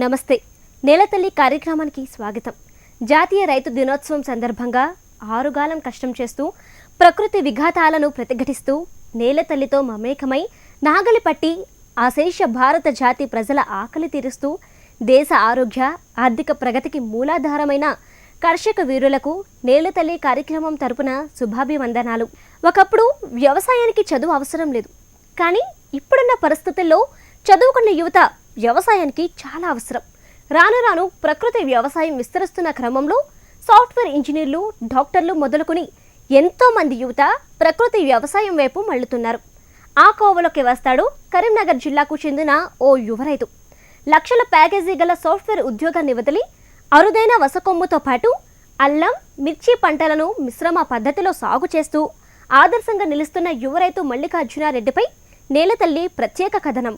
నమస్తే. నేలతల్లి కార్యక్రమానికి స్వాగతం. జాతీయ రైతు దినోత్సవం సందర్భంగా ఆరుగాలం కష్టం చేస్తూ ప్రకృతి విఘాతాలను ప్రతిఘటిస్తూ నేలతల్లితో మమేకమై నాగలి పట్టి అశేష భారత జాతి ప్రజల ఆకలి తీరుస్తూ దేశ ఆరోగ్య ఆర్థిక ప్రగతికి మూలాధారమైన కర్షక వీరులకు నేలతల్లి కార్యక్రమం తరపున శుభాభివందనాలు. ఒకప్పుడు వ్యవసాయానికి చదువు అవసరం లేదు. కానీ ఇప్పుడున్న పరిస్థితుల్లో చదువుకున్న యువత వ్యవసాయానికి చాలా అవసరం. రాను రాను ప్రకృతి వ్యవసాయం విస్తరిస్తున్న క్రమంలో సాఫ్ట్వేర్ ఇంజనీర్లు డాక్టర్లు మొదలుకొని ఎంతోమంది యువత ప్రకృతి వ్యవసాయం వైపు మళ్ళుతున్నారు. ఆ కోవలోకి వస్తాడు కరీంనగర్ జిల్లాకు చెందిన ఓ యువ రైతు. లక్షల ప్యాకేజీ గల సాఫ్ట్వేర్ ఉద్యోగాన్ని వదిలి అరుదైన వసకొమ్ముతో పాటు అల్లం మిర్చి పంటలను మిశ్రమ పద్ధతిలో సాగు చేస్తూ ఆదర్శంగా నిలుస్తున్న యువ రైతు మల్లికార్జునారెడ్డిపై నేలతల్లి ప్రత్యేక కథనం.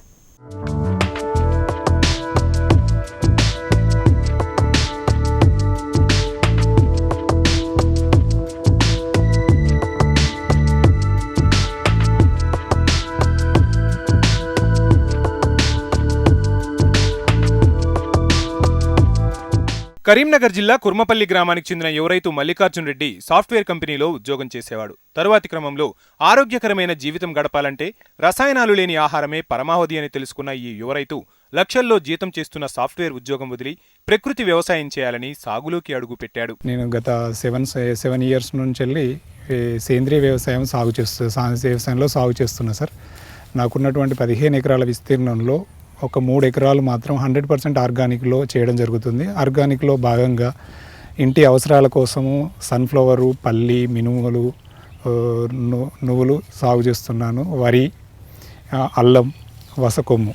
కరీంనగర్ జిల్లా కుర్మపల్లి గ్రామానికి చెందిన యువరైతు మల్లికార్జున్ రెడ్డి సాఫ్ట్వేర్ కంపెనీలో ఉద్యోగం చేసేవాడు తరువాతి క్రమంలో ఆరోగ్యకరమైన జీవితం గడపాలంటే రసాయనాలు లేని ఆహారమే పరమావధి అని తెలుసుకున్న ఈ యువరైతు లక్షల్లో జీతం చేస్తున్న సాఫ్ట్వేర్ ఉద్యోగం వదిలి ప్రకృతి వ్యవసాయం చేయాలని సాగులోకి అడుగు పెట్టాడు నేను గత సెవెన్ సెవెన్ ఇయర్స్ నుంచి వెళ్ళి సేంద్రియ వ్యవసాయం సాగు చేస్తు వ్యవసాయంలో సాగు చేస్తున్నా సార్. నాకున్నటువంటి పదిహేను ఎకరాల విస్తీర్ణంలో ఒక మూడు ఎకరాలు మాత్రం హండ్రెడ్ పర్సెంట్ ఆర్గానిక్లో చేయడం జరుగుతుంది. ఆర్గానిక్లో భాగంగా ఇంటి అవసరాల కోసము సన్ఫ్లవరు పల్లి మినుములు నువ్వులు సాగు చేస్తున్నాను. వరి అల్లం వసకొమ్ము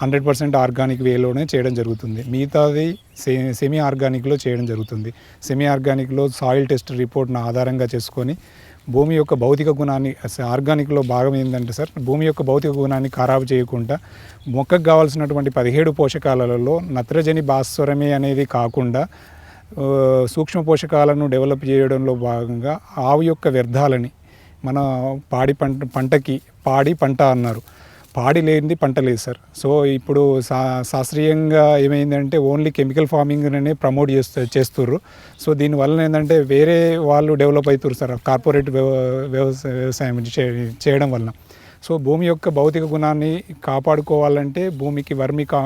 హండ్రెడ్ పర్సెంట్ ఆర్గానిక్ వేలోనే చేయడం జరుగుతుంది. మిగతాది సె సెమీ ఆర్గానిక్లో చేయడం జరుగుతుంది. సెమీ ఆర్గానిక్లో సాయిల్ టెస్ట్ రిపోర్ట్ను ఆధారంగా చేసుకొని భూమి యొక్క భౌతిక గుణాన్ని ఆర్గానిక్లో భాగం ఏంటంటే సార్ భూమి యొక్క భౌతిక గుణాన్ని ఖరాబు చేయకుండా మొక్కకు కావాల్సినటువంటి పదిహేడు పోషకాలలో నత్రజని భాస్వరమే అనేది కాకుండా సూక్ష్మ పోషకాలను డెవలప్ చేయడంలో భాగంగా ఆవు యొక్క వ్యర్థాలని మన పాడి పంట పంటకి పాడి పంట అన్నారు. పాడి లేనిది పంట లేదు సార్. సో ఇప్పుడు శా శాస్త్రీయంగా ఏమైందంటే ఓన్లీ కెమికల్ ఫార్మింగ్నే ప్రమోట్ చేస్తూ చేస్తుర్రు. సో దీనివల్ల ఏంటంటే వేరే వాళ్ళు డెవలప్ అవుతారు సార్ కార్పొరేట్ వ్యవ వ్యవసాయ వ్యవసాయం చేయడం వలన. సో భూమి యొక్క భౌతిక గుణాన్ని కాపాడుకోవాలంటే భూమికి వర్మి కా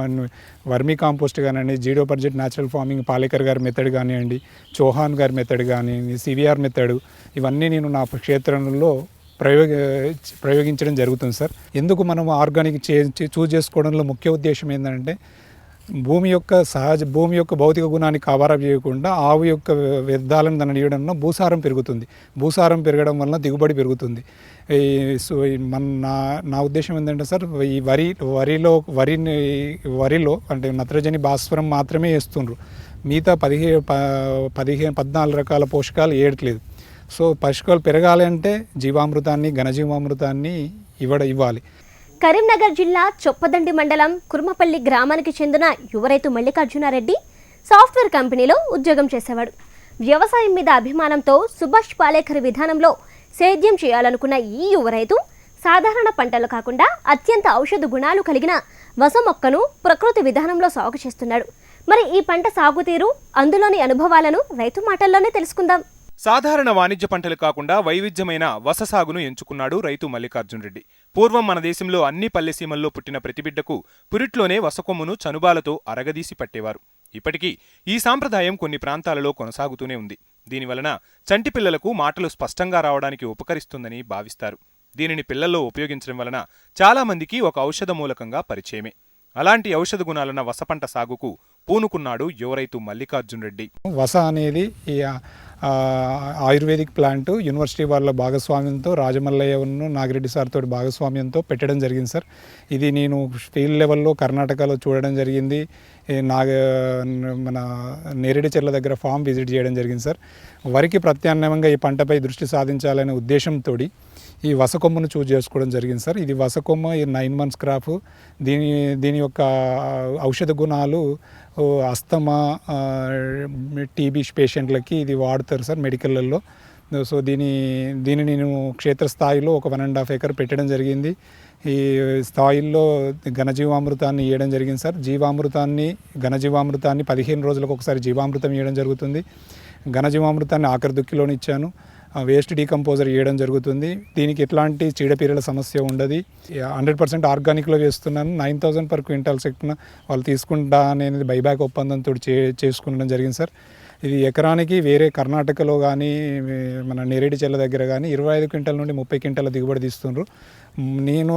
వర్మి కాంపోస్ట్ కానివ్వండి zero budget natural farming Palekar గారి మెథడ్ కానివ్వండి చౌహాన్ గారి మెథడ్ కానివ్వండి సివిఆర్ మెథడ్ ఇవన్నీ నేను నా క్షేత్రంలో ప్రయోగ ప్రయోగించడం జరుగుతుంది సార్. ఎందుకు మనం ఆర్గానిక్ చే చూజ్ చేసుకోవడంలో ముఖ్య ఉద్దేశం ఏంటంటే భూమి యొక్క సహజ భూమి యొక్క భౌతిక గుణాన్ని కాబారా చేయకుండా ఆవు యొక్క వ్యర్థాలను దాన్ని ఇవ్వడంలో భూసారం పెరుగుతుంది. భూసారం పెరగడం వలన దిగుబడి పెరుగుతుంది. ఈ సో మన నా నా ఉద్దేశం ఏంటంటే సార్ ఈ వరి వరిలో వరిని వరిలో అంటే నత్రజని భాస్వరం మాత్రమే వేస్తుండ్రు. మిగతా పదిహే ప పదిహేను పద్నాలుగు రకాల పోషకాలు ఏడట్లేదు. సో పశువులు పెరగాలి అంటే జీవామృతాన్ని ఘనజీవామృతాన్ని ఇవ్వడ ఇవ్వాలి. కరీంనగర్ జిల్లా చొప్పదండి మండలం కుర్మపల్లి గ్రామానికి చెందిన యువ రైతు మల్లికార్జునారెడ్డి సాఫ్ట్వేర్ కంపెనీలో ఉద్యోగం చేసేవాడు. వ్యవసాయం మీద అభిమానంతో సుభాష్ పాలేకర్ విధానంలో సేద్యం చేయాలనుకున్న ఈ యువ రైతు సాధారణ పంటలు కాకుండా అత్యంత ఔషధ గుణాలు కలిగిన వస మొక్కను ప్రకృతి విధానంలో సాగు చేస్తున్నాడు. మరి ఈ పంట సాగు తీరు అందులోని అనుభవాలను రైతు మాటల్లోనే తెలుసుకుందాం. సాధారణ వాణిజ్య పంటలు కాకుండా వైవిధ్యమైన వస సాగును ఎంచుకున్నాడు రైతు మల్లికార్జున్ రెడ్డి. పూర్వం మన దేశంలో అన్ని పల్లెసీమల్లో పుట్టిన ప్రతి బిడ్డకు పురిట్లోనే వసకొమ్మును చనుబాలతో అరగదీసి పట్టేవారు. ఇప్పటికీ ఈ సాంప్రదాయం కొన్ని ప్రాంతాలలో కొనసాగుతూనే ఉంది. దీనివలన చంటి పిల్లలకు మాటలు స్పష్టంగా రావడానికి ఉపకరిస్తుందని భావిస్తారు. దీనిని పిల్లల్లో ఉపయోగించడం వలన చాలామందికి ఒక ఔషధ మూలకంగా పరిచయమే. అలాంటి ఔషధ గుణాలున్న వసపంట సాగుకు పూనుకున్నాడు యువరైతు మల్లికార్జున్ రెడ్డి. వస అనేది ఆయుర్వేదిక్ ప్లాంట్ యూనివర్సిటీ వాళ్ళ భాగస్వామ్యంతో రాజమల్లయ్యను నాగిరెడ్డి సార్తో భాగస్వామ్యంతో పెట్టడం జరిగింది సార్. ఇది నేను ఫీల్డ్ లెవెల్లో కర్ణాటకలో చూడడం జరిగింది. ఈ నాగ మన నేరేడు చెర్ల దగ్గర ఫామ్ విజిట్ చేయడం జరిగింది సార్. వరికి ప్రత్యామ్నాయంగా ఈ పంటపై దృష్టి సాధించాలనే ఉద్దేశంతో ఈ వసకొమ్మను చూజ్ చేసుకోవడం జరిగింది సార్. ఇది వసకొమ్మ ఈ నైన్ మంత్స్ క్రాప్. దీని దీని యొక్క ఔషధ గుణాలు అస్తమా టీబీ పేషెంట్లకి ఇది వాడతారు సార్ మెడికల్లలో సో దీని దీన్ని నేను క్షేత్రస్థాయిలో ఒక వన్ అండ్ హాఫ్ ఎకర్ పెట్టడం జరిగింది. ఈ స్థాయిల్లో ఘనజీవామృతాన్ని ఇవ్వడం జరిగింది సార్. జీవామృతాన్ని ఘనజీవామృతాన్ని పదిహేను రోజులకు ఒకసారి జీవామృతం ఇవ్వడం జరుగుతుంది. ఘనజీవామృతాన్ని ఆఖరి దుక్కిలోని ఇచ్చాను వేస్ట్ డీకంపోజర్ ఇవ్వడం జరుగుతుంది. దీనికి ఎట్లాంటి చీడపీడల సమస్య ఉండదు. హండ్రెడ్ పర్సెంట్ ఆర్గానిక్లో వేస్తున్నాను నైన్ థౌసండ్ పర్ క్వింటాల్ సెక్ట్న వాళ్ళు తీసుకుంటా అనేది బైబ్యాక్ ఒప్పందంతో చే చేసుకునడం జరిగింది సార్. ఇది ఎకరానికి వేరే కర్ణాటకలో కానీ మన నేరేడి చెల్ల దగ్గర కానీ ఇరవై ఐదు క్వింటల నుండి ముప్పై క్వింటల దిగుబడి తీస్తున్నారు నేను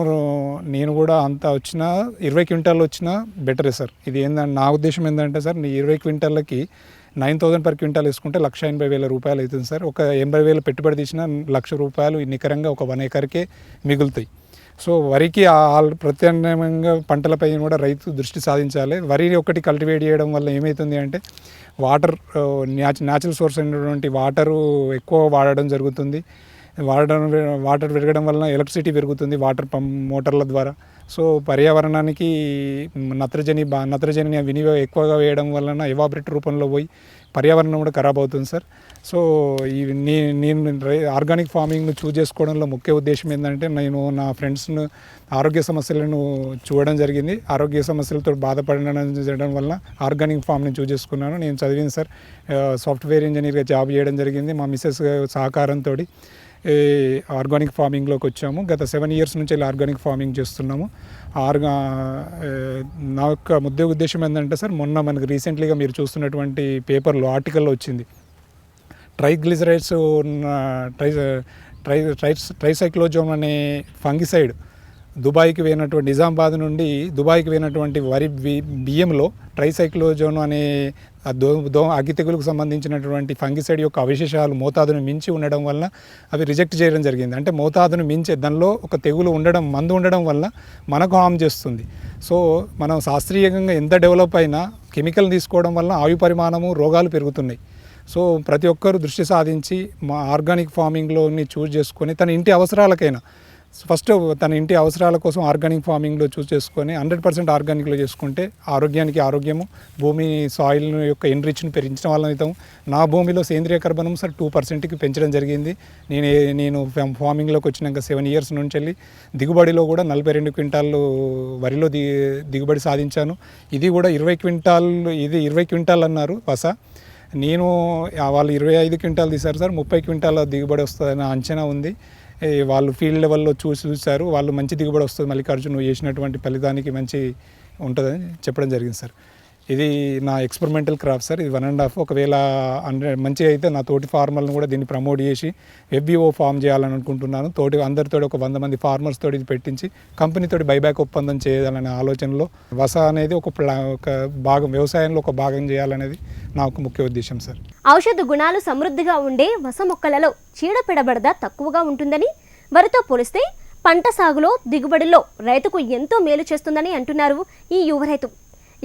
నేను కూడా అంత వచ్చినా ఇరవై క్వింటాల్ వచ్చినా బెటరే సార్. ఇది ఏందంటే నా ఉద్దేశం ఏంటంటే సార్ ఇరవై క్వింటాలకి నైన్ థౌసండ్ పర్ క్వింటాల్ వేసుకుంటే లక్ష ఎనభై వేల రూపాయలు అవుతుంది సార్. ఒక ఎనభై వేలు పెట్టుబడి తీసిన లక్ష రూపాయలు నికరంగా ఒక వన్ ఎకర్కే మిగులుతాయి. సో వరికి ఆల్ ప్రత్యామ్నాయంగా పంటలపై కూడా రైతు దృష్టి సాధించాలి. వరి ఒకటి కల్టివేట్ చేయడం వల్ల ఏమవుతుంది అంటే వాటర్ న్యాచురల్ సోర్స్ అయినటువంటి వాటరు ఎక్కువ వాడడం జరుగుతుంది. వాడడం వాటర్ పెరగడం వలన ఎలక్ట్రిసిటీ పెరుగుతుంది వాటర్ పంప్ మోటార్ల ద్వారా. సో పర్యావరణానికి నత్రజని బా నత్రజని వినియోగం ఎక్కువగా వేయడం వలన ఎవాబరేట్ రూపంలో పోయి పర్యావరణం కూడా ఖరాబ్ అవుతుంది సార్. సో ఈ నీ నేను ఆర్గానిక్ ఫార్మింగ్ను చూజ్ చేసుకోవడంలో ముఖ్య ఉద్దేశం ఏంటంటే నేను నా ఫ్రెండ్స్ను ఆరోగ్య సమస్యలను చూడడం జరిగింది. ఆరోగ్య సమస్యలతో బాధపడడం చేయడం వల్ల ఆర్గానిక్ ఫామ్ని చూజ్ చేసుకున్నాను. నేను చదివింది సార్ సాఫ్ట్వేర్ ఇంజనీర్గా జాబ్ చేయడం జరిగింది. మా మిస్సెస్ సహకారంతో ఆర్గానిక్ ఫార్మింగ్లోకి వచ్చాము. గత సెవెన్ ఇయర్స్ నుంచి వెళ్ళి ఆర్గానిక్ ఫార్మింగ్ చేస్తున్నాము. ఆర్గా నా యొక్క ముద్దే ఉద్దేశం ఏంటంటే సార్ మొన్న మనకు రీసెంట్లీగా మీరు చూస్తున్నటువంటి పేపర్లో ఆర్టికల్లో వచ్చింది. ట్రైగ్లిజరైడ్స్ ఉన్న ట్రై ట్రై ట్రైస్ ట్రైసైక్లోజోమ్ అనే ఫంగిసైడ్ దుబాయ్కి పోయినటువంటి నిజామాబాద్ నుండి దుబాయ్కి పోయినటువంటి వరి బి- బియ్యంలో ట్రైసైక్లోజోన్ అనే ఆ దో దో అగ్గి తెగులకు సంబంధించినటువంటి ఫంగిసైడ్ యొక్క అవశేషాలు మోతాదును మించి ఉండడం వల్ల అవి రిజెక్ట్ చేయడం జరిగింది. అంటే మోతాదును మించి దానిలో ఒక తెగులు ఉండడం మందు ఉండడం వల్ల మనకు హామ్ చేస్తుంది. సో మనం శాస్త్రీయంగా ఎంత డెవలప్ అయినా కెమికల్ తీసుకోవడం వల్ల ఆయు పరిమాణము రోగాలు పెరుగుతున్నాయి. సో ప్రతి ఒక్కరు దృష్టి సాధించి మా ఆర్గానిక్ ఫార్మింగ్లోని చూస్ చేసుకొని తన ఇంటి అవసరాలకైనా ఫస్ట్ uh, తన ఇంటి అవసరాల కోసం ఆర్గానిక్ ఫార్మింగ్లో చూస్ చేసుకొని హండ్రెడ్ పర్సెంట్ ఆర్గానిక్లో చేసుకుంటే ఆరోగ్యానికి ఆరోగ్యము భూమి సాయిల్ యొక్క ఎన్రిచ్ని పెంచడం వల్ల అవుతాం నా భూమిలో సేంద్రియ కర్బనం సార్ టూ పర్సెంట్కి పెంచడం జరిగింది. నేను నేను ఫార్మింగ్లోకి వచ్చినాక సెవెన్ ఇయర్స్ నుంచి వెళ్ళి దిగుబడిలో కూడా నలభై రెండు క్వింటాళ్ళు వరిలో ది దిగుబడి సాధించాను. ఇది కూడా ఇరవై క్వింటాల్ ఇది ఇరవై క్వింటాల్ అన్నారు వస. నేను వాళ్ళు ఇరవై ఐదు క్వింటాలు తీశారు సార్. ముప్పై క్వింటాల దిగుబడి వస్తుందని అంచనా ఉంది. వాళ్ళు ఫీల్డ్ లెవెల్లో చూసి చూశారు వాళ్ళు మంచి దిగుబడి వస్తుంది మల్లికార్జున్ చేసినటువంటి ఫలితానికి మంచి ఉంటుందని చెప్పడం జరిగింది సార్. ఇది నా ఎక్స్పెరిమెంటల్ క్రాప్ సార్ ఇది వన్ అండ్ హాఫ్ ఒకవేళ హండ్రెడ్ మంచిగా అయితే నా తోటి ఫార్మర్లను కూడా దీన్ని ప్రమోట్ చేసి ఎఫ్బిఓ ఫామ్ చేయాలని అనుకుంటున్నాను. తోటి అందరితో ఒక వంద మంది ఫార్మర్స్ తోటి ఇది పెట్టించి కంపెనీతో బైబ్యాక్ ఒప్పందం చేయాలనే ఆలోచనలో వస అనేది ఒక ప్లా ఒక భాగం వ్యవసాయంలో ఒక భాగం చేయాలనేది నా ఒక ముఖ్య ఉద్దేశం సార్ ఔషధ గుణాలు సమృద్ధిగా ఉండే వస మొక్కలలో చీడపిడబడద తక్కువగా ఉంటుందని వరితో పోలిస్తే పంట సాగులో దిగుబడిలో రైతుకు ఎంతో మేలు చేస్తుందని అంటున్నారు ఈ యువ రైతు.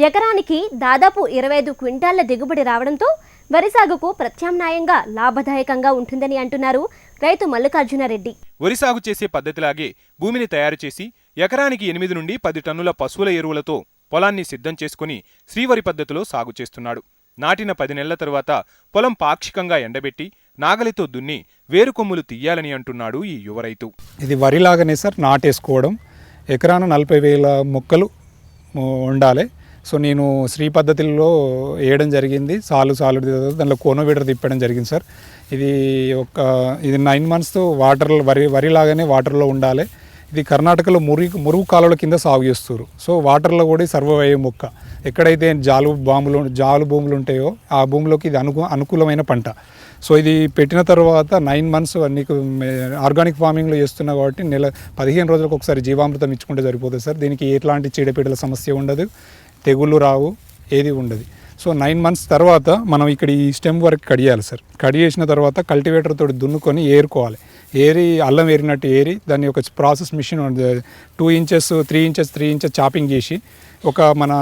ఎకరానికి దాదాపు ఇరవై ఐదు క్వింటాళ్ళ దిగుబడి రావడంతో వరి సాగుకు ప్రత్యామ్నాయంగా లాభదాయకంగా ఉంటుందని అంటున్నారు రైతు మల్లికార్జునారెడ్డి వరి సాగు చేసే పద్ధతిలాగే భూమిని తయారు చేసి ఎకరానికి ఎనిమిది నుండి పది టన్నుల పశువుల ఎరువులతో పొలాన్ని సిద్ధం చేసుకుని శ్రీవరి పద్ధతిలో సాగు చేస్తున్నాడు. నాటిన పది నెలల తరువాత పొలం పాక్షికంగా ఎండబెట్టి నాగలితో దున్ని వేరుకొమ్ములు తీయాలని అంటున్నాడు ఈ యువ రైతు. ఇది వరిలాగానే సార్ నాటేసుకోవడం. ఎకరాన నలభై వేల మొక్కలు ఉండాలి. సో నేను శ్రీ పద్ధతిలో వేయడం జరిగింది. సాలు సాలు దానిలో కోనోవీడర్ తిప్పడం జరిగింది సార్. ఇది ఒక ఇది నైన్ మంత్స్ వాటర్ వరి వరిలాగానే వాటర్లో ఉండాలి. ఇది కర్ణాటకలో మురుగు మురుగు కాలువల కింద సాగు చేస్తారు సో వాటర్లో కూడా సర్వైవ్ అయ్యే మొక్క. ఎక్కడైతే జాలు బాంబులు జాలు భూములు ఉంటాయో ఆ భూమిలోకి ఇది అనుకు అనుకూలమైన పంట. సో ఇది పెట్టిన తర్వాత నైన్ మంత్స్ నీకు ఆర్గానిక్ ఫార్మింగ్లో చేస్తున్నా కాబట్టి నెల పదిహేను రోజులకు ఒకసారి జీవామృతం ఇచ్చుకుంటే సరిపోతుంది సార్. దీనికి ఎట్లాంటి చీడపీడల సమస్య ఉండదు. తెగుళ్ళు రావు ఏది ఉండదు. సో నైన్ మంత్స్ తర్వాత మనం ఇక్కడ ఈ స్టెమ్ వరకు కడియాలి సార్. కడిగేసిన తర్వాత కల్టివేటర్ తోటి దున్నుకొని ఏరుకోవాలి. ఏరి అల్లం ఏరినట్టు ఏరి దాన్ని ఒక process machine two inches three inches three inches chopping చేసి ఒక మన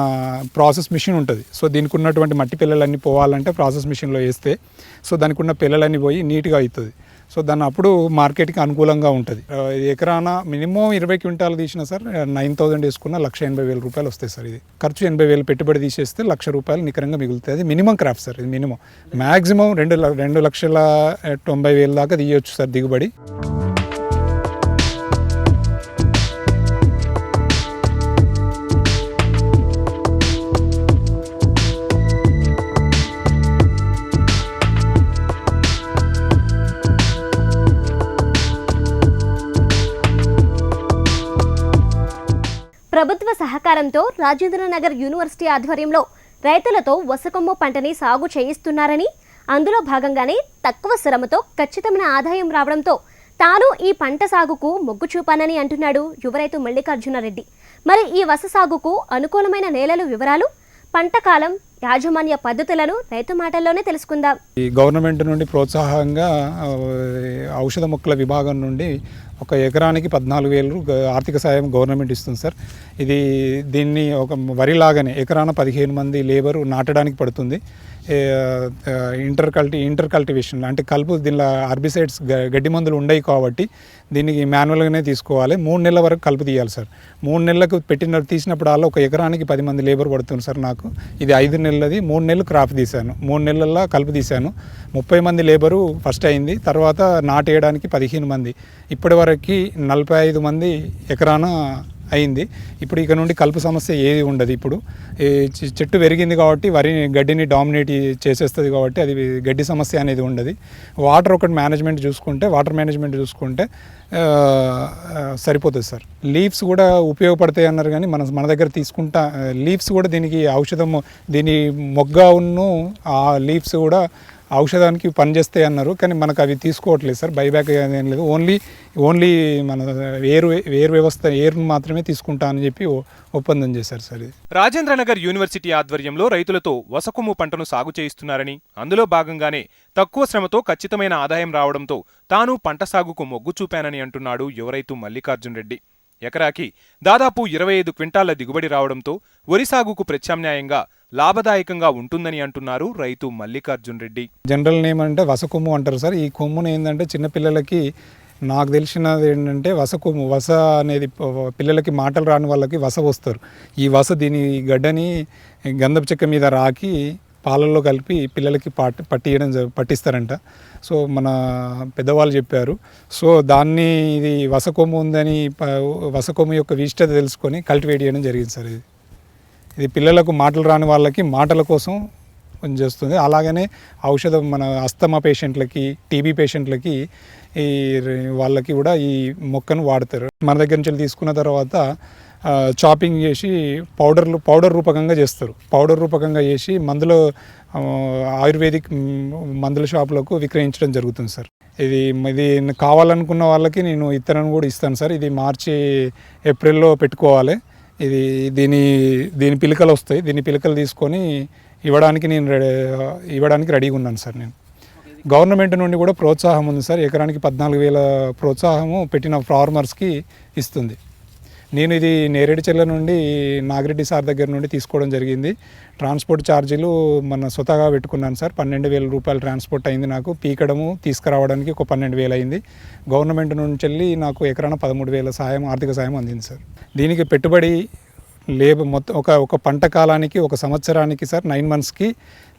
ప్రాసెస్ మిషన్ ఉంటుంది. సో దీనికి ఉన్నటువంటి మట్టి పిల్లలన్నీ పోవాలంటే ప్రాసెస్ మిషన్లో వేస్తే సో దానికి ఉన్న పిల్లలన్నీ పోయి నీట్గా అవుతుంది. సో దాన్ని అప్పుడు మార్కెట్కి అనుకూలంగా ఉంటుంది. ఎకరాన మినిమం ఇరవై క్వింటాలు తీసినా సార్ నైన్ థౌసండ్ వేసుకున్న లక్ష ఎనభై వేల రూపాయలు వస్తాయి సార్ ఇది. ఖర్చు ఎనభై వేలు పెట్టుబడి తీసేస్తే లక్ష రూపాయలు నికరంగా మిగులుతుంది మినిమం క్రాఫ్ట్ సార్ ఇది మినిమం. మ్యాక్సిమం రెండు ల- రెండు లక్షల తొంభై వేల దాకా తీయొచ్చు సార్ దిగుబడి. సహకారంతో రాజేంద్రనగర్ యూనివర్సిటీ ఆధ్వర్యంలో రైతులతో వసకొమ్మ పంటని సాగు చేయిస్తున్నారని అందులో భాగంగానే తక్కువ శ్రమతో ఖచ్చితమైన ఆదాయం రావడంతో తాను ఈ పంట సాగుకు మొగ్గు చూపానని అంటున్నాడు యువరైతు మల్లికార్జునరెడ్డి మరి ఈ వస సాగుకు అనుకూలమైన నేలలు వివరాలు పంట కాలం యాజమాన్య పద్ధతులను రైతు మాటల్లోనే తెలుసుకుందాం. ఈ గవర్నమెంట్ నుండి ప్రోత్సాహంగా ఔషధ మొక్కల విభాగం నుండి ఒక ఎకరానికి పద్నాలుగు వేలు ఆర్థిక సాయం గవర్నమెంట్ ఇస్తుంది సార్. ఇది దీన్ని ఒక వరిలాగానే ఎకరాన పదిహేను మంది లేబరు నాటడానికి పడుతుంది. ఇంటర్ కల్టి ఇంటర్ కల్టివేషన్ అంటే కలుపు దీనిలో అర్బిసైడ్స్ గడ్డి మందులు ఉండవు కాబట్టి దీనికి మాన్యువల్గానే తీసుకోవాలి. మూడు నెలల వరకు కలుపు తీయాలి సార్. మూడు నెలలకు పెట్టిన తీసినప్పుడు అలా ఒక ఎకరానికి పది మంది లేబర్ పడుతుంది సార్ నాకు. ఇది ఐదు నెలలది. మూడు నెలలు క్రాప్ తీశాను. మూడు నెలల్లో కలుపు తీశాను. ముప్పై మంది లేబరు ఫస్ట్ అయింది. తర్వాత నాటేయడానికి పదిహేను మంది. ఇప్పటివరకు నలభై ఐదు మంది ఎకరాన అయింది. ఇప్పుడు ఇక నుండి కలుపు సమస్య ఏది ఉండదు ఇప్పుడు. చెట్టు పెరిగింది కాబట్టి వరి గడ్డిని డామినేట్ చేసేస్తుంది కాబట్టి అది గడ్డి సమస్య అనేది ఉండదు. వాటర్ ఒకటి మేనేజ్మెంట్ చూసుకుంటే వాటర్ మేనేజ్మెంట్ చూసుకుంటే సరిపోతుంది సార్. లీవ్స్ కూడా ఉపయోగపడతాయి అన్నారు కానీ మన మన దగ్గర తీసుకుంటా లీవ్స్ కూడా దీనికి ఔషధము దీని మొగ్గ ఉన్ను ఆ లీవ్స్ కూడా ఔషధానికి పనిచేస్తాయి అన్నారు కానీ మనకు అవి తీసుకోవట్లేదు సార్. బైబ్యాక్ ఏం లేదు. ఓన్లీ ఓన్లీ మన ఏరు ఏరు వ్యవస్థ ఏరును మాత్రమే తీసుకుంటా అని చెప్పి ఒ- ఒప్పందం చేశారు సార్ ఇది. రాజేంద్రనగర్ యూనివర్సిటీ ఆధ్వర్యంలో రైతులతో వసకొమ్ము పంటను సాగు చేయిస్తున్నారని అందులో భాగంగానే తక్కువ శ్రమతో ఖచ్చితమైన ఆదాయం రావడంతో తాను పంట సాగుకు మొగ్గు చూపానని అంటున్నాడు యువ రైతు మల్లికార్జున్ రెడ్డి. ఎకరాకి దాదాపు ఇరవై ఐదు క్వింటాల దిగుబడి రావడంతో వరి సాగుకు ప్రత్యామ్నాయంగా లాభదాయకంగా ఉంటుందని అంటున్నారు రైతు మల్లికార్జున్ రెడ్డి. జనరల్ నేమ్ అంటే వసకొమ్ము అంటారు సార్. ఈ కొమ్మును ఏంటంటే చిన్నపిల్లలకి నాకు తెలిసినది ఏంటంటే వస కొమ్ము వస అనేది పిల్లలకి మాటలు రాని వాళ్ళకి వస వస్తారు ఈ వస దీని గడ్డని గంధపు చెక్క మీద రాకి పాలల్లో కలిపి పిల్లలకి పట్ పట్టియడం పట్టిస్తారంట. సో మన పెద్దవాళ్ళు చెప్పారు. సో దాన్ని ఇది వసకొమ్ము ఉందని ప- వసకొమ్ము యొక్క విశిష్టత తెలుసుకొని కల్టివేట్ చేయడం జరిగింది సార్ ఇది. ఇది పిల్లలకు మాటలు రాని వాళ్ళకి మాటల కోసం చేస్తుంది అలాగనే ఔషధం మన అస్తమా పేషెంట్లకి టీబీ పేషెంట్లకి ఈ వాళ్ళకి కూడా ఈ మొక్కను వాడతారు. మన దగ్గర నుంచి తీసుకున్న తర్వాత చాపింగ్ చేసి పౌడర్లు పౌడర్ రూపకంగా చేస్తారు. పౌడర్ రూపకంగా చేసి మందులు ఆయుర్వేదిక్ మందుల షాపులకు విక్రయించడం జరుగుతుంది సార్. ఇది ఇది కావాలనుకున్న వాళ్ళకి నేను ఇత్తనం కూడా ఇస్తాను సార్. ఇది మార్చి ఏప్రిల్లో పెట్టుకోవాలి. ఇది దీని దీని పిలకలు వస్తాయి. దీని పిలకలు తీసుకొని ఇవ్వడానికి నేను రెడీ ఇవ్వడానికి రెడీగా ఉన్నాను సార్ నేను. గవర్నమెంట్ నుండి కూడా ప్రోత్సాహం ఉంది సార్. ఎకరానికి పద్నాలుగు వేల ప్రోత్సాహము పెట్టిన ఫార్మర్స్కి ఇస్తుంది. నేను ఇది నేరేడుచెల్ల నుండి నాగిరెడ్డి సార్ దగ్గర నుండి తీసుకోవడం జరిగింది. ట్రాన్స్పోర్ట్ ఛార్జీలు మన స్వతహాగా పెట్టుకున్నాను సార్. పన్నెండు వేల రూపాయలు ట్రాన్స్పోర్ట్ అయింది నాకు. పీకడము తీసుకురావడానికి ఒక పన్నెండు వేలు అయింది. గవర్నమెంట్ నుంచి వెళ్ళి నాకు ఎకరాన పదమూడు వేల సాయం ఆర్థిక సాయం అందింది సార్. దీనికి పెట్టుబడి లేబర్ మొత్తం ఒక ఒక పంట కాలానికి ఒక సంవత్సరానికి సార్ నైన్ మంత్స్కి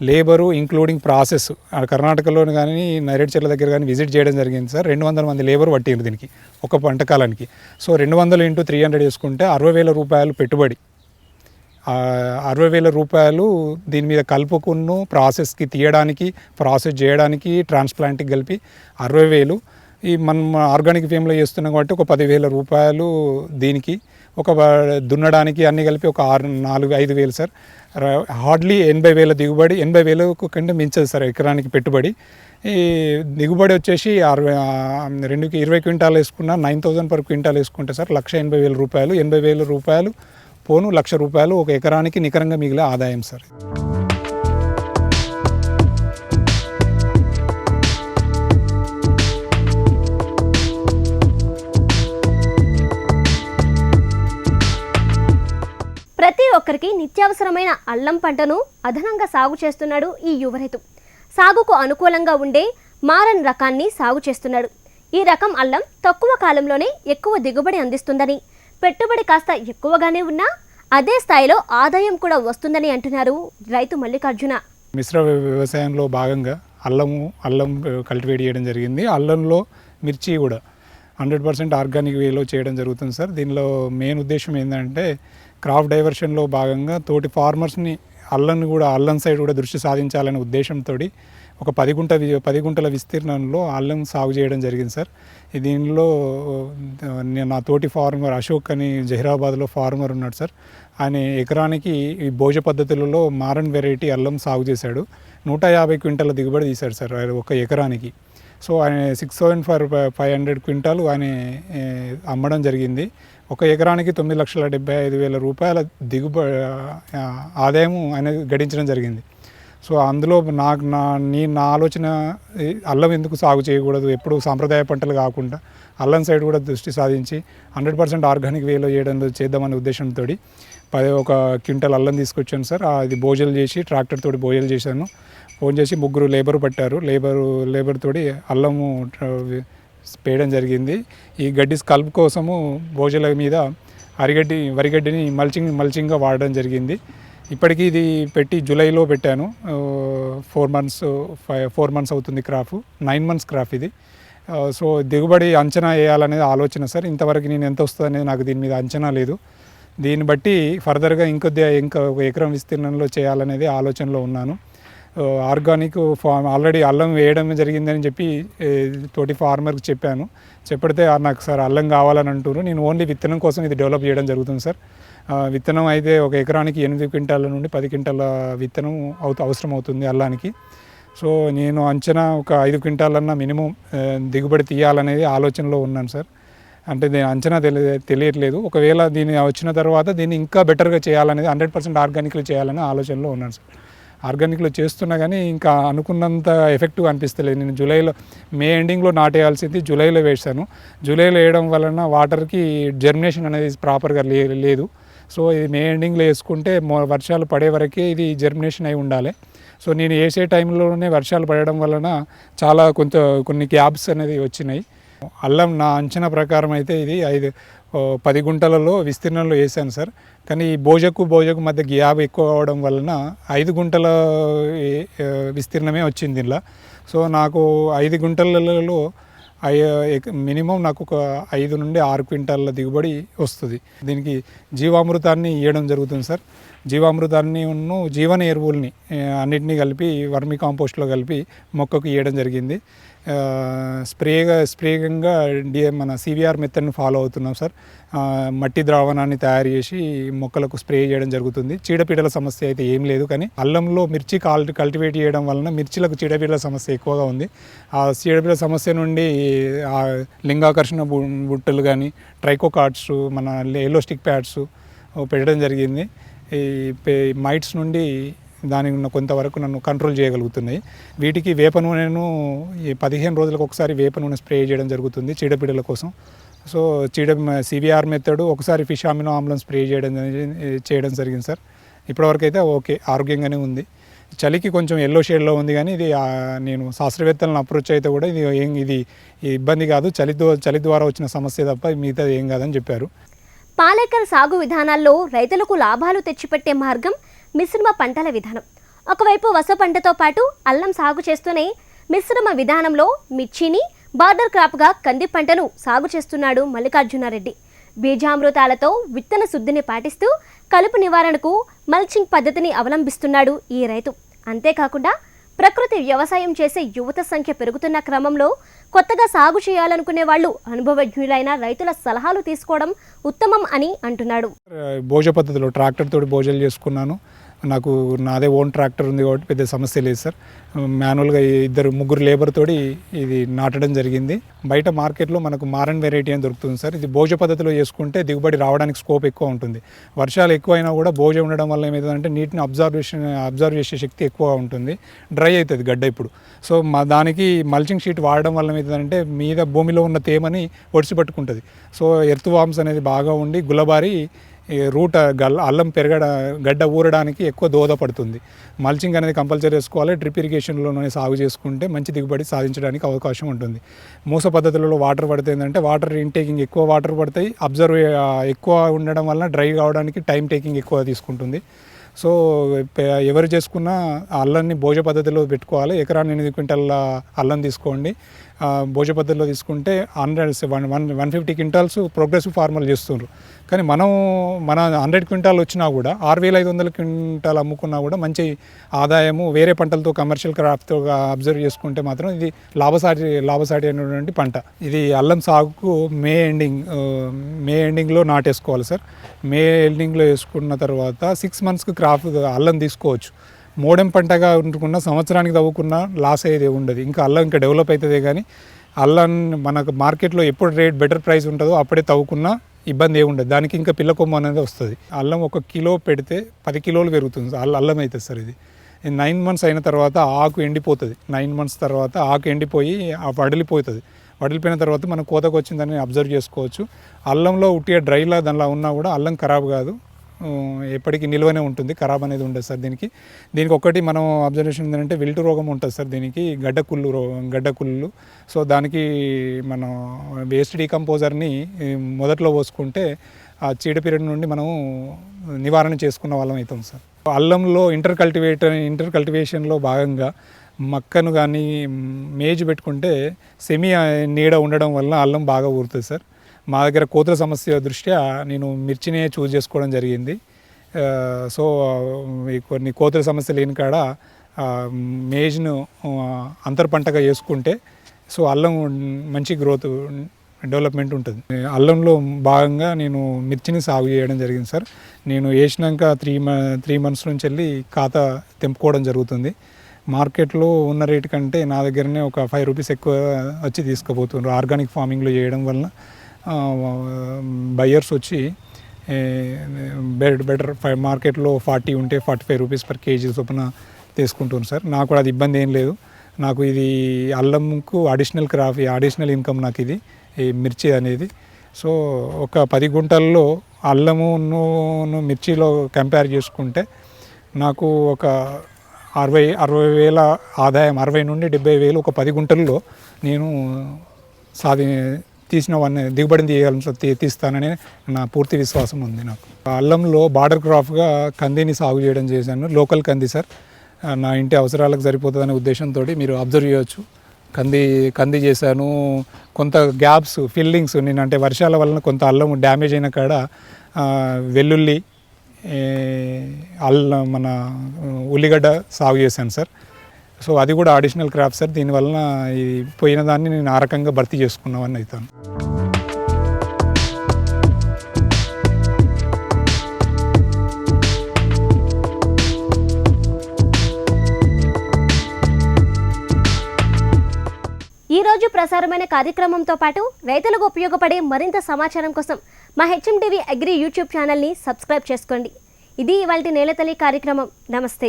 లేబరు ఇంక్లూడింగ్ ప్రాసెస్. కర్ణాటకలో కానీ నైరేడ్చర్ల దగ్గర కానీ విజిట్ చేయడం జరిగింది సార్. రెండు వందల మంది లేబర్ పట్టింది దీనికి ఒక పంట కాలానికి. సో రెండు వందలు ఇంటూ త్రీ హండ్రెడ్ చేసుకుంటే అరవై వేల రూపాయలు పెట్టుబడి. అరవై వేల రూపాయలు దీని మీద కలుపుకున్ను ప్రాసెస్కి తీయడానికి ప్రాసెస్ చేయడానికి ట్రాన్స్ప్లాంట్కి కలిపి అరవై వేలు. ఈ మనం ఆర్గానిక్ ఫేమ్లో చేస్తున్నాం కాబట్టి ఒక పదివేల రూపాయలు దీనికి ఒక దున్నడానికి అన్ని కలిపి ఒక ఆరు నాలుగు ఐదు వేలు సార్. హార్డ్లీ ఎనభై వేల దిగుబడి ఎనభై వేలకు కంటే మించదు సార్ ఎకరానికి పెట్టుబడి. ఈ దిగుబడి వచ్చేసి అరవై రెండుకి ఇరవై క్వింటాలు వేసుకున్నా నైన్ థౌసండ్ పర్ క్వింటాల్ వేసుకుంటే సార్ లక్ష ఎనభై వేల రూపాయలు ఎనభై వేల రూపాయలు పోను లక్ష రూపాయలు ఒక ఎకరానికి నికరంగా మిగిలే ఆదాయం సార్. ఒక్కరికి నిత్యావసరమైన అల్లం పంటను అదనంగా సాగు చేస్తున్నాడు ఈ యువరైతు. సాగుకు అనుకూలంగా ఉండే మారన్ రకాన్ని సాగు చేస్తున్నాడు. ఈ రకం అల్లం తక్కువ కాలంలోనే ఎక్కువ దిగుబడి అందిస్తుందని పెట్టుబడి కాస్త ఎక్కువగానే ఉన్నా అదే స్థాయిలో ఆదాయం కూడా వస్తుందని అంటున్నారు రైతు మల్లికార్జున. మిశ్ర వ్యవసాయంలో భాగంగా అల్లము అల్లం కల్టివేట్ చేయడం జరిగింది. అల్లంలో మిర్చి కూడా హండ్రెడ్ పర్సెంట్ ఆర్గానిక్ వేలో చేయడం జరుగుతుంది సార్. దీనిలో మెయిన్ ఉద్దేశం ఏంటంటే క్రాప్ డైవర్షన్లో భాగంగా తోటి ఫార్మర్స్ని అల్లం కూడా అల్లం సైడ్ కూడా దృష్టి సాధించాలనే ఉద్దేశంతో ఒక పది గుంట పది గుంటల విస్తీర్ణంలో అల్లం సాగు చేయడం జరిగింది సార్. దీనిలో నేను నా తోటి ఫార్మర్ అశోక్ అని జహీరాబాద్లో ఫార్మర్ ఉన్నాడు సార్. ఆయన ఎకరానికి ఈ భోజ పద్ధతులలో మారన్ వెరైటీ అల్లం సాగు చేశాడు. నూట యాభై క్వింటల దిగుబడి తీశాడు సార్ ఒక ఎకరానికి. సో ఆయన six thousand for five hundred quintal ఆయన అమ్మడం జరిగింది. ఒక ఎకరానికి తొమ్మిది లక్షల డెబ్బై ఐదు వేల రూపాయల దిగుబడి ఆదాయం ఆయన గడించడం జరిగింది. సో అందులో నాకు నా నీ నా ఆలోచన అల్లం ఎందుకు సాగు చేయకూడదు? ఎప్పుడు సాంప్రదాయ పంటలు కాకుండా అల్లం సైడ్ కూడా దృష్టి సాధించి హండ్రెడ్ పర్సెంట్ ఆర్గానిక్ వేలో చేయడం చేద్దామనే ఉద్దేశంతో పది ఒక క్వింటల్ అల్లం తీసుకొచ్చాను సార్. అది భోజలు చేసి ట్రాక్టర్ తోటి భోజలు చేశాను. ఫోన్ చేసి ముగ్గురు లేబర్ పట్టారు. లేబరు లేబర్ తోటి అల్లము ట్ర- పేయడం జరిగింది. ఈ గడ్డి స్కల్ప్ కోసము భోజల మీద అరిగడ్డి వరిగడ్డిని మల్చింగ్ మల్చింగ్గా వాడడం జరిగింది. ఇప్పటికీ ఇది పెట్టి జూలైలో పెట్టాను. Four months five four months అవుతుంది క్రాఫ్ నైన్ మంత్స్ క్రాఫ్ ఇది. సో దిగుబడి అంచనా వేయాలనేది ఆలోచన సార్. ఇంతవరకు నేను ఎంత వస్తుంది అనేది నాకు దీని మీద అంచనా లేదు. దీన్ని బట్టి ఫర్దర్గా ఇంకొద్ది ఇంకా ఎకరం విస్తీర్ణంలో చేయాలనేది ఆలోచనలో ఉన్నాను. ఆర్గానిక్ ఫార్మ్ ఆల్రెడీ అల్లం వేయడం జరిగిందని చెప్పి తోటి ఫార్మర్కి చెప్పాను. చెప్పడితే నాకు సార్ అల్లం కావాలని అంటున్నారు. నేను ఓన్లీ విత్తనం కోసం ఇది డెవలప్ చేయడం జరుగుతుంది సార్. విత్తనం అయితే ఒక ఎకరానికి ఎనిమిది క్వింటాల నుండి పది క్వింటాల విత్తనం అవుత అవసరం అవుతుంది అల్లానికి. సో నేను అంచనా ఒక ఐదు క్వింటాలన్నా మినిమం దిగుబడి తీయాలనేది ఆలోచనలో ఉన్నాను సార్. అంటే దీని అంచనా తెలియ తెలియట్లేదు. ఒకవేళ దీన్ని వచ్చిన తర్వాత దీన్ని ఇంకా బెటర్గా చేయాలనేది హండ్రెడ్ పర్సెంట్ ఆర్గానిక్లో చేయాలనే ఆలోచనలో ఉన్నాను సార్. ఆర్గానిక్లో చేస్తున్నా కానీ ఇంకా అనుకున్నంత ఎఫెక్టివ్ అనిపిస్తలేదు. నేను జూలైలో మే ఎండింగ్లో నాటేయాల్సింది జూలైలో వేసాను జూలైలో వేయడం వలన వాటర్కి జర్మినేషన్ అనేది ప్రాపర్గా లే లేదు. సో ఇది మే ఎండింగ్లో వేసుకుంటే వర్షాలు పడే వరకే ఇది జర్మినేషన్ అయి ఉండాలి. సో నేను వేసే టైంలోనే వర్షాలు పడడం వలన చాలా కొంత కొన్ని గ్యాప్స్ అనేది వచ్చినాయి. అల్లం నా అంచనా ప్రకారం అయితే ఇది ఐదు పది గుంటలలో విస్తీర్ణంలో వేసాను సార్. కానీ ఈ భోజకు భోజకు మధ్య గ్యాప్ ఎక్కువ అవడం వలన ఐదు గుంటల విస్తీర్ణమే వచ్చింది ఇలా. సో నాకు ఐదు గుంటలలో మినిమం నాకు ఒక ఐదు నుండి ఆరు క్వింటాల దిగుబడి వస్తుంది. దీనికి జీవామృతాన్ని ఇవ్వడం జరుగుతుంది సార్. జీవామృతాన్ని ఉన్న జీవన ఎరువుల్ని ఆ, అన్నిటినీ కలిపి వర్మి కాంపోస్ట్లో కలిపి మొక్కకు ఇవ్వడం జరిగింది. స్ప్రేగా స్ప్రేయంగా డి మన సివిఆర్ మెథడ్ని ఫాలో అవుతున్నాం సార్. మట్టి ద్రావణాన్ని తయారు చేసి మొక్కలకు స్ప్రే చేయడం జరుగుతుంది. చీడపీడల సమస్య అయితే ఏం లేదు కానీ అల్లంలో మిర్చి కాల్ కల్టివేట్ చేయడం వలన మిర్చిలకు చీడపీడల సమస్య ఎక్కువగా ఉంది. ఆ చీడపీడల సమస్య నుండి ఆ లింగాకర్షణ బు- బుట్టలు కానీ ట్రైకోకార్డ్స్ మన ఎల్లో స్టిక్ ప్యాడ్స్ పెట్టడం జరిగింది. ఈ మైట్స్ నుండి దాని ఉన్న కొంతవరకు నన్ను కంట్రోల్ చేయగలుగుతున్నాయి. వీటికి వేప నూనెను ఈ పదిహేను రోజులకు ఒకసారి వేప నూనె స్ప్రే చేయడం జరుగుతుంది చీడపీడల కోసం. సో చీడ సివిఆర్ మెథడ్ ఒకసారి ఫిష్ అమినో ఆమ్లం స్ప్రే చేయడం చేయడం జరిగింది సార్. ఇప్పటివరకు అయితే ఓకే ఆరోగ్యంగానే ఉంది. చలికి కొంచెం ఎల్లో షేడ్లో ఉంది కానీ ఇది నేను శాస్త్రవేత్తలను అప్రోచ్ అయితే కూడా ఇది ఏం ఇది ఇబ్బంది కాదు. చలి చలి ద్వారా వచ్చిన సమస్య తప్ప మిగతా ఏం కాదని చెప్పారు. పాలేకర్ సాగు విధానాల్లో రైతులకు లాభాలు తెచ్చిపెట్టే మార్గం మిశ్రమ పంటల విధానం. ఒకవైపు వస పంటతో పాటు అల్లం సాగు చేస్తూనే మిశ్రమ విధానంలో మిర్చిని బార్డర్ క్రాప్గా కంది పంటను సాగు చేస్తున్నాడు మల్లికార్జునారెడ్డి. బీజామృతాలతో విత్తన శుద్ధిని పాటిస్తూ కలుపు నివారణకు మల్చింగ్ పద్ధతిని అవలంబిస్తున్నాడు ఈ రైతు. అంతేకాకుండా ప్రకృతి వ్యవసాయం చేసే యువత సంఖ్య పెరుగుతున్న క్రమంలో కొత్తగా సాగు చేయాలనుకునే వాళ్ళు అనుభవజ్ఞులైన రైతుల సలహాలు తీసుకోవడం ఉత్తమం అని అంటున్నాడు. భోజ పద్ధతిలో ట్రాక్టర్ తోటి భోజలు చేసుకున్నాను. నాకు నాదే ఓన్ ట్రాక్టర్ ఉంది కాబట్టి పెద్ద సమస్య లేదు సార్. మాన్యువల్గా ఇద్దరు ముగ్గురు లేబర్ తోటి ఇది నాటడం జరిగింది. బయట మార్కెట్లో మనకు మారన్ వెరైటీ అని దొరుకుతుంది సార్. ఇది భోజ పద్ధతిలో చేసుకుంటే దిగుబడి రావడానికి స్కోప్ ఎక్కువ ఉంటుంది. వర్షాలు ఎక్కువైనా కూడా భోజ ఉండడం వల్ల ఏమవుతుందంటే నీటిని అబ్జర్వేషన్ అబ్జర్వ్ చేసే శక్తి ఎక్కువ ఉంటుంది. డ్రై అవుతుంది గడ్డ ఇప్పుడు. సో మా దానికి మల్చింగ్ షీట్ వాడడం వల్ల ఏమవుతుందంటే మీద భూమిలో ఉన్న తేమని ఒడిసి పట్టుకుంటుంది సో ఎర్త్ వామ్స్ అనేది బాగా ఉండి గులబారి రూట్ గల్ అల్లం పెరగడ గడ్డ ఊరడానికి ఎక్కువ దోహదపడుతుంది. మల్చింగ్ అనేది కంపల్సరీ చేసుకోవాలి డ్రిప్ ఇరిగేషన్లోనే సాగు చేసుకుంటే మంచి దిగుబడి సాధించడానికి అవకాశం ఉంటుంది. మూస పద్ధతులలో వాటర్ పడితే ఏంటంటే వాటర్ ఇంటేకింగ్ ఎక్కువ వాటర్ పడతాయి. అబ్జర్వ్ ఎక్కువ ఉండడం వల్ల డ్రై కావడానికి టైం టేకింగ్ ఎక్కువ తీసుకుంటుంది. సో ఎవరు చేసుకున్నా అల్లాన్ని భోజ పద్ధతిలో పెట్టుకోవాలి. ఎకరాన్ని ఎనిమిది క్వింటల్ అల్లం తీసుకోండి. భోజ పద్ధతిలో తీసుకుంటే hundred one one one fifty quintals progressive ఫార్మర్లు చేస్తున్నారు కానీ మనం మన హండ్రెడ్ క్వింటాల్ వచ్చినా కూడా ఆరు వేల ఐదు వందల క్వింటాల్ అమ్ముకున్నా కూడా మంచి ఆదాయము వేరే పంటలతో కమర్షియల్ క్రాప్తో అబ్జర్వ్ చేసుకుంటే మాత్రం ఇది లాభసాటి లాభసాటి అయినటువంటి పంట. ఇది అల్లం సాగుకు మే ఎండింగ్ మే ఎండింగ్లో నాటేసుకోవాలి సార్. మే ఎండింగ్లో వేసుకున్న తర్వాత సిక్స్ మంత్స్కి క్రాప్ అల్లం తీసుకోవచ్చు. మోడెం పంటగా ఉంటుకున్న సంవత్సరానికి తవ్వుకున్నా లాస్ అయ్యేది ఉండదు. ఇంకా అల్లం ఇంకా డెవలప్ అవుతుంది కానీ అల్లం మనకు మార్కెట్లో ఎప్పుడు రేట్ బెటర్ ప్రైస్ ఉంటుందో అప్పుడే తవ్వుకున్నా ఇబ్బంది ఏమి ఉండదు. దానికి ఇంకా పిల్ల కొమ్మ అనేది వస్తుంది. అల్లం ఒక కిలో పెడితే పది కిలోలు పెరుగుతుంది. అల్ల అల్లం అవుతుంది సార్ ఇది. నైన్ మంత్స్ అయిన తర్వాత ఆకు ఎండిపోతుంది. నైన్ మంత్స్ తర్వాత ఆకు ఎండిపోయి ఆ వడిలిపోతుంది. వడిలిపోయిన తర్వాత మనం కోతకు వచ్చిందని అబ్జర్వ్ చేసుకోవచ్చు. అల్లంలో ఉట్టిగా డ్రైలా దానిలో ఉన్నా కూడా అల్లం ఖరాబ్ కాదు. ఎప్పటికీ నిల్వనే ఉంటుంది. ఖరాబ్ అనేది ఉండదు సార్ దీనికి. దీనికి ఒకటి మనం అబ్జర్వేషన్ ఏంటంటే విల్టు రోగం ఉంటుంది సార్ దీనికి గడ్డ కుళ్ళు రో గడ్డ కుళ్ళు. సో దానికి మనం వేస్ట్ డీకంపోజర్ని మొదట్లో పోసుకుంటే ఆ చీడ పీరియడ్ నుండి మనం నివారణ చేసుకున్న వాళ్ళం అవుతాం సార్. అల్లంలో ఇంటర్ కల్టివేటర్ ఇంటర్ కల్టివేషన్లో భాగంగా మక్కను కానీ మేజ్ పెట్టుకుంటే సెమీ నీడ ఉండడం వల్ల అల్లం బాగా ఊరుతుంది సార్. మా దగ్గర కోతుల సమస్య దృష్ట్యా నేను మిర్చినే చూజ్ చేసుకోవడం జరిగింది. సో కొన్ని కోతుల సమస్య లేని కాడ మేజ్ను ఆ, అంతర్ పంటగా చేసుకుంటే సో అల్లం మంచి గ్రోత్ డెవలప్మెంట్ ఉంటుంది. అల్లంలో భాగంగా నేను మిర్చిని సాగు చేయడం జరిగింది సార్. నేను వేసినాక త్రీ త్రీ మంత్స్ నుంచి వెళ్ళి ఖాతా తెంపుకోవడం జరుగుతుంది. మార్కెట్లో ఉన్న రేటు కంటే నా దగ్గరనే ఒక ఫైవ్ రూపీస్ ఎక్కువ వచ్చి తీసుకుపోతున్నారు. ఆర్గానిక్ ఫార్మింగ్లో చేయడం వలన బయ్యర్స్ వచ్చి బెటర్ బెటర్ ఫైవ్ మార్కెట్లో ఫార్టీ ఉంటే forty five rupees per kg చొప్పున తీసుకుంటున్నాను సార్. నాకు కూడా అది ఇబ్బంది ఏం లేదు. నాకు ఇది అల్లంకు అడిషనల్ క్రాఫ్ అడిషనల్ ఇన్కమ్ నాకు ఇది ఈ మిర్చి అనేది. సో ఒక పది గుంటల్లో అల్లము మిర్చిలో కంపేర్ చేసుకుంటే నాకు ఒక అరవై అరవై వేల ఆదాయం అరవై నుండి డెబ్బై వేలు ఒక పది గుంటల్లో నేను సాధి తీసినవన్నీ దిగుబడిని తీయాలని తీస్తానని నా పూర్తి విశ్వాసం ఉంది నాకు. అల్లంలో బార్డర్ క్రాప్గా కందిని సాగు చేయడం చేశాను. లోకల్ కంది సార్. నా ఇంటి అవసరాలకు సరిపోతుందనే ఉద్దేశంతో మీరు అబ్జర్వ్ చేయొచ్చు. కంది కంది చేశాను. కొంత గ్యాప్స్ ఫిల్లింగ్స్ నేను అంటే వర్షాల వలన కొంత అల్లం డ్యామేజ్ అయిన కాడ వెల్లుల్లి అల్లం మన ఉల్లిగడ్డ సాగు చేశాను సార్. సో అది కూడా అడిషనల్ క్రాప్ సార్ దీనివలన ఈ పోయిన దాన్ని నేను ఆ రకంగా భర్తీ చేసుకున్నామని అవుతాను. ఈ రోజు ప్రసారమైన కార్యక్రమంతో పాటు రైతులకు ఉపయోగపడే మరింత సమాచారం కోసం మా హెచ్ఎం టీవీ అగ్రి యూట్యూబ్ ఛానల్ని సబ్స్క్రైబ్ చేసుకోండి. ఇది ఇవాళ నేలతల్లి కార్యక్రమం. నమస్తే.